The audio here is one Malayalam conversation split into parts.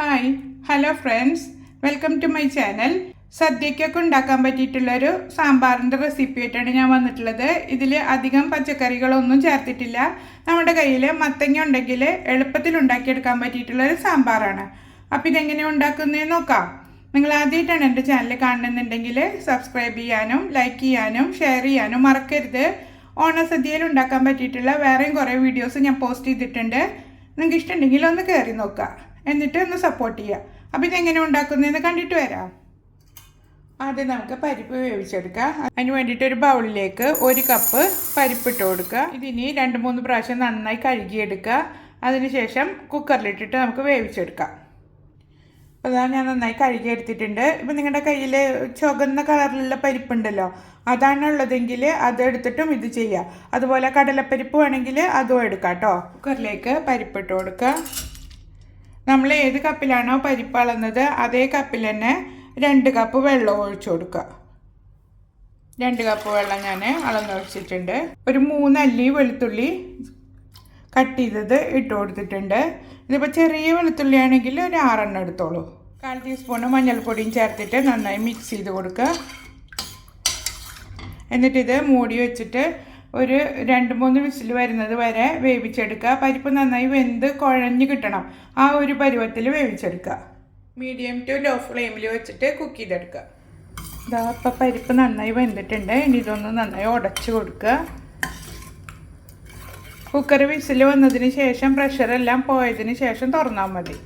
Hi hello friends welcome to my channel സദ്യക്കൊക്കെ ഉണ്ടാക്കാൻ പറ്റിയിട്ടുള്ളൊരു സാമ്പാറിന്റെ റെസിപ്പി ആയിട്ടാണ് ഞാൻ വന്നിട്ടുള്ളത്. ഇതിൽ അധികം പച്ചക്കറികളൊന്നും ചേർത്തിട്ടില്ല. നമ്മുടെ കയ്യിൽ മത്തങ്ങ ഉണ്ടെങ്കിൽ എളുപ്പത്തിൽ ഉണ്ടാക്കിയെടുക്കാൻ പറ്റിയിട്ടുള്ളൊരു സാമ്പാറാണ്. അപ്പോൾ ഇതെങ്ങനെ ഉണ്ടാക്കുന്നതെന്ന് നോക്കാം. നിങ്ങൾ ആദ്യമായിട്ടാണ് എന്റെ ചാനൽ കാണുന്നുണ്ടെങ്കിൽ സബ്സ്ക്രൈബ് ചെയ്യാനും ലൈക്ക് ചെയ്യാനും ഷെയർ ചെയ്യാനും മറക്കരുത്. ഓണസദ്യയിൽ ഉണ്ടാക്കാൻ പറ്റിയിട്ടുള്ള വേറെയും കുറേ വീഡിയോസ് ഞാൻ പോസ്റ്റ് ചെയ്തിട്ടുണ്ട്. നിങ്ങൾക്ക് ഇഷ്ടമുണ്ടെങ്കിൽ ഒന്ന് കയറി നോക്കുക. എന്നിട്ട് ഒന്ന് സപ്പോർട്ട് ചെയ്യുക അപ്പോൾ ഇതെങ്ങനെ ഉണ്ടാക്കുന്നതെന്ന് കണ്ടിട്ട് വരാം. ആദ്യം നമുക്ക് പരിപ്പ് വേവിച്ചെടുക്കാം. അതിന് വേണ്ടിയിട്ട് ഒരു ബൗളിലേക്ക് ഒരു കപ്പ് പരിപ്പിട്ട് കൊടുക്കുക. ഇതിനി രണ്ട് മൂന്ന് പ്രാവശ്യം നന്നായി കഴുകിയെടുക്കുക. അതിനുശേഷം കുക്കറിലിട്ടിട്ട് നമുക്ക് വേവിച്ചെടുക്കാം. അപ്പോൾ അതാണ് ഞാൻ നന്നായി കഴുകി എടുത്തിട്ടുണ്ട് ഇപ്പം നിങ്ങളുടെ കയ്യിൽ ചുവന്ന കളറിലുള്ള പരിപ്പുണ്ടല്ലോ അതാണ് ഉള്ളതെങ്കിൽ അത് ഇത് ചെയ്യുക അതുപോലെ കടലപ്പരിപ്പ് വേണമെങ്കിൽ അതും എടുക്കാം കേട്ടോ. കുക്കറിലേക്ക് പരിപ്പിട്ട് കൊടുക്കുക നമ്മൾ ഏത് കപ്പിലാണോ പരിപ്പ് അളന്നത് അതേ കപ്പിൽ തന്നെ രണ്ട് കപ്പ് വെള്ളം ഒഴിച്ചു കൊടുക്കുക. രണ്ട് കപ്പ് വെള്ളം ഞാൻ അളന്നൊഴിച്ചിട്ടുണ്ട് ഒരു മൂന്നല്ലി വെളുത്തുള്ളി കട്ട് ചെയ്തത് ഇട്ട് കൊടുത്തിട്ടുണ്ട്. ഇതിപ്പോൾ ചെറിയ വെളുത്തുള്ളി ആണെങ്കിൽ ഒരു ആറെണ്ണം എടുത്തോളൂ. കാൽ ടീസ്പൂണ് മഞ്ഞൾപ്പൊടിയും ചേർത്തിട്ട് നന്നായി മിക്സ് ചെയ്ത് കൊടുക്കുക. എന്നിട്ടിത് മൂടി വെച്ചിട്ട് ഒരു രണ്ട് മൂന്ന് വിസിൽ വരുന്നത് വരെ വേവിച്ചെടുക്കുക. പരിപ്പ് നന്നായി വെന്ത് കുഴഞ്ഞ് കിട്ടണം. ആ ഒരു പരുവത്തിൽ വേവിച്ചെടുക്കുക. മീഡിയം ടു ലോ ഫ്ലെയിമിൽ വെച്ചിട്ട് കുക്ക് ചെയ്തെടുക്കുക. ഇതാ ഇപ്പം പരിപ്പ് നന്നായി വെന്തിട്ടുണ്ട്. ഇനി ഇതൊന്ന് നന്നായി ഉടച്ച് കൊടുക്കുക. കുക്കർ വിസിൽ വന്നതിന് ശേഷം പ്രഷറെല്ലാം പോയതിന് ശേഷം തുറന്നാൽ മതി.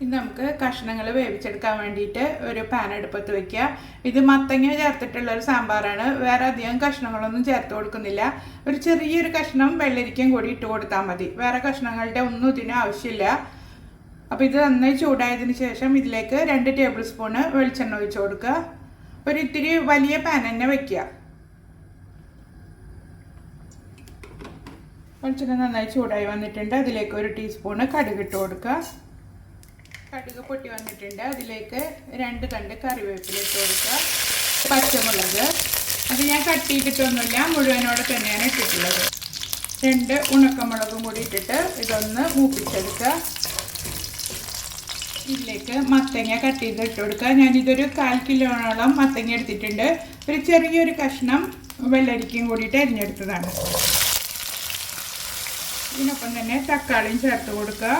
ഇനി നമുക്ക് കഷ്ണങ്ങൾ വേവിച്ചെടുക്കാൻ വേണ്ടിയിട്ട് ഒരു പാൻ അടുപ്പത്ത് വെക്കുക. ഇത് മത്തങ്ങ ചേർത്തിട്ടുള്ള ഒരു സാമ്പാറാണ്. വേറെ അധികം കഷ്ണങ്ങളൊന്നും ചേർത്ത് കൊടുക്കുന്നില്ല. ഒരു ചെറിയൊരു കഷ്ണം വെള്ളരിക്കയും കൂടി ഇട്ട് കൊടുത്താൽ മതി. വേറെ കഷ്ണങ്ങളുടെ ഒന്നും ഇതിന് ആവശ്യമില്ല. അപ്പോൾ ഇത് നന്നായി ചൂടായതിന് ശേഷം ഇതിലേക്ക് രണ്ട് ടേബിൾ സ്പൂണ് വെളിച്ചെണ്ണ ഒഴിച്ച് കൊടുക്കുക. ഒരു ഇത്തിരി വലിയ പാൻ തന്നെ വയ്ക്കുക വെളിച്ചെണ്ണ നന്നായി ചൂടായി വന്നിട്ടുണ്ട്. അതിലേക്ക് ഒരു ടീസ്പൂണ് കടുകിട്ട് കൊടുക്കുക. കടുക് പൊട്ടി വന്നിട്ടുണ്ട്. അതിലേക്ക് രണ്ട് കണ്ട് കറിവേപ്പില ഇട്ട് കൊടുക്കുക. പച്ചമുളക്. അത് ഞാൻ കട്ട് ചെയ്തിട്ടൊന്നുമില്ല. മുഴുവനോടെ തന്നെയാണ് ഇട്ടിട്ടുള്ളത്. രണ്ട് ഉണക്കമുളകും കൂടി ഇട്ടിട്ട് ഇതൊന്ന് മൂപ്പിച്ചെടുക്കുക. ഇതിലേക്ക് മത്തങ്ങ കട്ട് ചെയ്ത് ഇട്ട് കൊടുക്കുക. ഞാനിതൊരു കാൽ കിലോയോളം മത്തങ്ങ എടുത്തിട്ടുണ്ട്. ഒരു ചെറിയൊരു കഷ്ണം വെള്ളരിക്കയും കൂടിയിട്ട് അരിഞ്ഞെടുത്തതാണ്. ഇതിനൊപ്പം തന്നെ തക്കാളിയും ചേർത്ത് കൊടുക്കുക.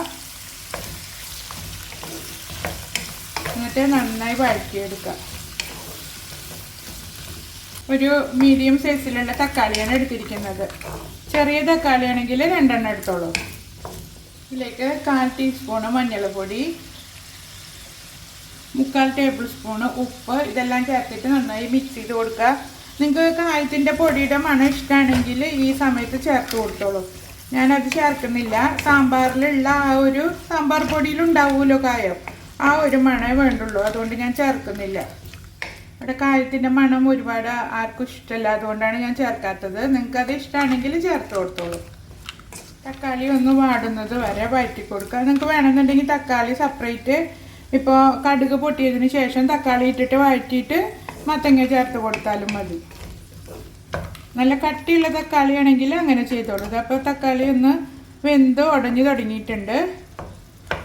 എന്നിട്ട് നന്നായി വഴറ്റിയെടുക്കാം. ഒരു മീഡിയം സൈസിലുള്ള തക്കാളിയാണ് എടുത്തിരിക്കുന്നത്. ചെറിയ തക്കാളിയാണെങ്കിൽ രണ്ടെണ്ണം എടുത്തോളൂ. ഇതിലേക്ക് കാൽ ടീസ്പൂണ് മഞ്ഞൾപ്പൊടി മുക്കാൽ ടേബിൾ സ്പൂണ് ഉപ്പ് ഇതെല്ലാം ചേർത്തിട്ട് നന്നായി മിക്സ് ചെയ്ത് കൊടുക്കുക. നിങ്ങൾക്ക് കായത്തിന്റെ പൊടിയുടെ മണം ഇഷ്ടമാണെങ്കിൽ ഈ സമയത്ത് ചേർത്ത് കൊടുത്തോളൂ. ഞാനത് ചേർക്കുന്നില്ല. സാമ്പാറിലുള്ള ആ ഒരു സാമ്പാർ പൊടിയിലുണ്ടാവുമല്ലോ കായം. ആ ഒരു മണേ വേണ്ടുള്ളൂ. അതുകൊണ്ട് ഞാൻ ചേർക്കുന്നില്ല. ഇവിടെ കായത്തിന്റെ മണം ഒരുപാട് ആർക്കും ഇഷ്ടമല്ല. അതുകൊണ്ടാണ് ഞാൻ ചേർക്കാത്തത്. നിങ്ങൾക്ക് അത് ഇഷ്ടമാണെങ്കിൽ ചേർത്ത് കൊടുത്തോളൂ. തക്കാളി ഒന്ന് വാടുന്നത് വരെ വഴറ്റി കൊടുക്കുക. നിങ്ങൾക്ക് വേണമെന്നുണ്ടെങ്കിൽ തക്കാളി സെപ്പറേറ്റ് ഇപ്പോൾ കടുക് പൊട്ടിയതിന് ശേഷം തക്കാളി ഇട്ടിട്ട് വഴറ്റിയിട്ട് മത്തങ്ങ ചേർത്ത് കൊടുത്താലും മതി. നല്ല കട്ടിയുള്ള തക്കാളി ആണെങ്കിൽ അങ്ങനെ ചെയ്തോളൂ. അപ്പോൾ തക്കാളി ഒന്ന് വെന്ത് ഉടഞ്ഞു തുടങ്ങിയിട്ടുണ്ട്.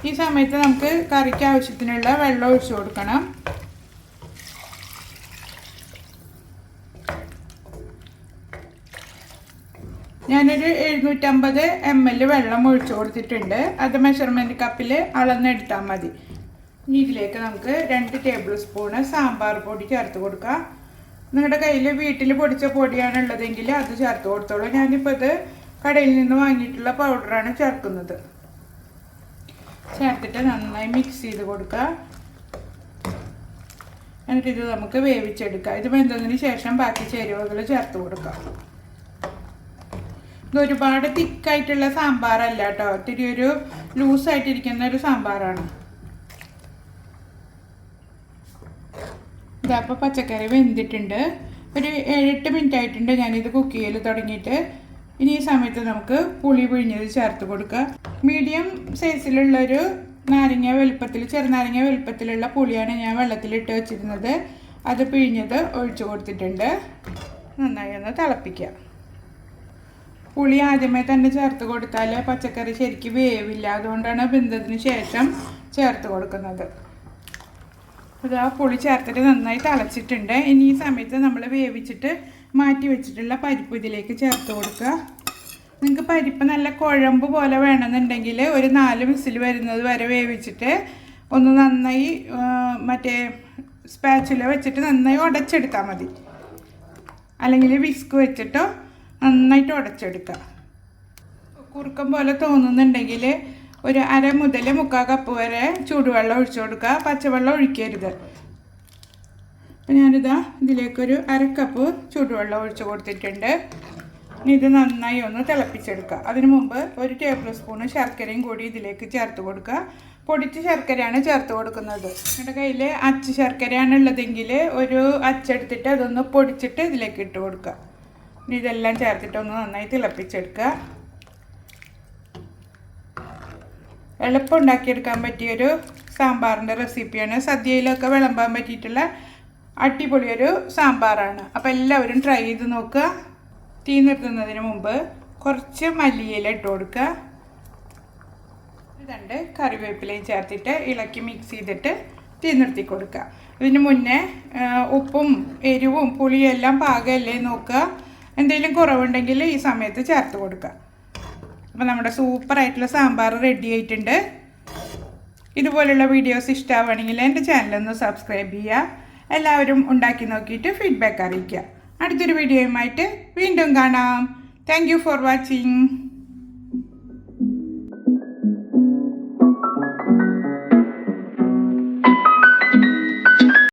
ഈ സമയത്ത് നമുക്ക് കറിക്ക് ആവശ്യത്തിനുള്ള വെള്ളം ഒഴിച്ചു കൊടുക്കണം. ഞാനൊരു എഴുന്നൂറ്റമ്പത് എം എൽ വെള്ളം ഒഴിച്ചു കൊടുത്തിട്ടുണ്ട്. അത് മെഷർമെന്റ് കപ്പിൽ അളന്നെടുത്താൽ മതി. ഇനി ഇതിലേക്ക് നമുക്ക് രണ്ട് ടേബിൾ സ്പൂണ് സാമ്പാർ പൊടി ചേർത്ത് കൊടുക്കാം. നിങ്ങളുടെ കയ്യിൽ വീട്ടിൽ പൊടിച്ച പൊടിയാണുള്ളതെങ്കിൽ അത് ചേർത്ത് കൊടുത്തോളൂ. ഞാനിപ്പോൾ ഇത് കടയിൽ നിന്ന് വാങ്ങിയിട്ടുള്ള പൗഡറാണ് ചേർക്കുന്നത്. ചേർത്തിട്ട് നന്നായി മിക്സ് ചെയ്ത് കൊടുക്കുക. എന്നിട്ട് ഇത് നമുക്ക് വേവിച്ചെടുക്കാം. ഇത് വെന്തതിന് ശേഷം ബാക്കി ചേരുവകൾ ചേർത്ത് കൊടുക്കാം. ഇത് ഒരുപാട് തിക്കായിട്ടുള്ള സാമ്പാറല്ല കേട്ടോ. ഇത്തിരി ഒരു ലൂസായിട്ടിരിക്കുന്ന ഒരു സാമ്പാറാണ്. ഇതപ്പോൾ പച്ചക്കറി വെന്തിട്ടുണ്ട്. ഒരു ഏഴെട്ട് മിനിറ്റ് ആയിട്ടുണ്ട് ഞാനിത് കുക്ക് ചെയ്യൽ തുടങ്ങിയിട്ട്. ഇനി ഈ സമയത്ത് നമുക്ക് പുളി പിഴിഞ്ഞത് ചേർത്ത് കൊടുക്കുക. മീഡിയം സൈസിലുള്ളൊരു നാരങ്ങ വലുപ്പത്തിൽ ചെറുനാരങ്ങ വലുപ്പത്തിലുള്ള പുളിയാണ് ഞാൻ വെള്ളത്തിലിട്ട് വെച്ചിരുന്നത്. അത് പിഴിഞ്ഞത് ഒഴിച്ചു കൊടുത്തിട്ടുണ്ട്. നന്നായി ഒന്ന് തിളപ്പിക്കുക. പുളി ആദ്യമേ തന്നെ ചേർത്ത് കൊടുത്താൽ പച്ചക്കറി ശരിക്കും വേവില്ല. അതുകൊണ്ടാണ് ബിന്ദത്തിന് ശേഷം ചേർത്ത് കൊടുക്കുന്നത്. അത് ആ പുളി ചേർത്തിട്ട് നന്നായി തിളച്ചിട്ടുണ്ട്. ഇനി ഈ സമയത്ത് നമ്മൾ വേവിച്ചിട്ട് മാറ്റി വെച്ചിട്ടുള്ള പരിപ്പ് ഇതിലേക്ക് ചേർത്ത് കൊടുക്കുക. നിങ്ങൾക്ക് പരിപ്പ് നല്ല കുഴമ്പ് പോലെ വേണമെന്നുണ്ടെങ്കിൽ ഒരു നാല് വിസിൽ വരുന്നത് വരെ വേവിച്ചിട്ട് ഒന്ന് നന്നായി മറ്റേ സ്പാച്ചുല വെച്ചിട്ട് നന്നായി ഉടച്ചെടുത്താൽ മതി. അല്ലെങ്കിൽ വിസ്ക് വെച്ചിട്ടോ നന്നായിട്ട് ഉടച്ചെടുക്കുക കുറുക്കം പോലെ തോന്നുന്നുണ്ടെങ്കിൽ ഒരു അര മുതൽ മുക്കാൽ കപ്പ് വരെ ചൂടുവെള്ളം ഒഴിച്ചു കൊടുക്കുക. പച്ചവെള്ളം ഒഴിക്കരുത്. അപ്പം ഞാനിതാ ഇതിലേക്കൊരു അര കപ്പ് ചൂടുവെള്ളം ഒഴിച്ചു കൊടുത്തിട്ടുണ്ട്. ഇനി ഇത് നന്നായി ഒന്ന് തിളപ്പിച്ചെടുക്കുക. അതിനു മുമ്പ് ഒരു ടേബിൾ സ്പൂൺ ശർക്കരയും കൂടി ഇതിലേക്ക് ചേർത്ത് കൊടുക്കുക. പൊടിച്ച ശർക്കരയാണ് ചേർത്ത് കൊടുക്കുന്നത്. നിങ്ങളുടെ കയ്യിൽ അച്ച് ശർക്കരയാണ് ഉള്ളതെങ്കിൽ ഒരു അച്ചെടുത്തിട്ട് അതൊന്ന് പൊടിച്ചിട്ട് ഇതിലേക്ക് ഇട്ട് കൊടുക്കുക. ഇനി ഇതെല്ലാം ചേർത്തിട്ടൊന്ന് നന്നായി തിളപ്പിച്ചെടുക്കുക. എളുപ്പം ഉണ്ടാക്കിയെടുക്കാൻ പറ്റിയൊരു സാമ്പാറിന്റെ റെസിപ്പിയാണ്. സദ്യയിലൊക്കെ വിളമ്പാൻ പറ്റിയിട്ടുള്ള അടിപൊളിയൊരു സാമ്പാറാണ്. അപ്പോൾ എല്ലാവരും ട്രൈ ചെയ്ത് നോക്കുക. തീ നിർത്തുന്നതിന് മുമ്പ് കുറച്ച് മല്ലിയില ഇട്ട് കൊടുക്കുക. രണ്ട് കറിവേപ്പിലയും ചേർത്തിട്ട് ഇളക്കി മിക്സ് ചെയ്തിട്ട് തീ നിർത്തി കൊടുക്കുക. ഇതിന് മുന്നേ ഉപ്പും എരിവും പുളിയും എല്ലാം പാകമല്ലേ നോക്കുക. എന്തെങ്കിലും കുറവുണ്ടെങ്കിൽ ഈ സമയത്ത് ചേർത്ത് കൊടുക്കുക. അപ്പോൾ നമ്മുടെ സൂപ്പർ സൂപ്പറായിട്ടുള്ള സാമ്പാർ റെഡി ആയിട്ടുണ്ട്. ഇതുപോലുള്ള വീഡിയോസ് ഇഷ്ടമാവുകയാണെങ്കിൽ എന്റെ ചാനലൊന്ന് സബ്സ്ക്രൈബ് ചെയ്യുക. എല്ലാവരും ഉണ്ടാക്കി നോക്കിയിട്ട് ഫീഡ്ബാക്ക് അറിയിക്കുക. അടുത്തൊരു വീഡിയോയുമായിട്ട് വീണ്ടും കാണാം. Thank for watching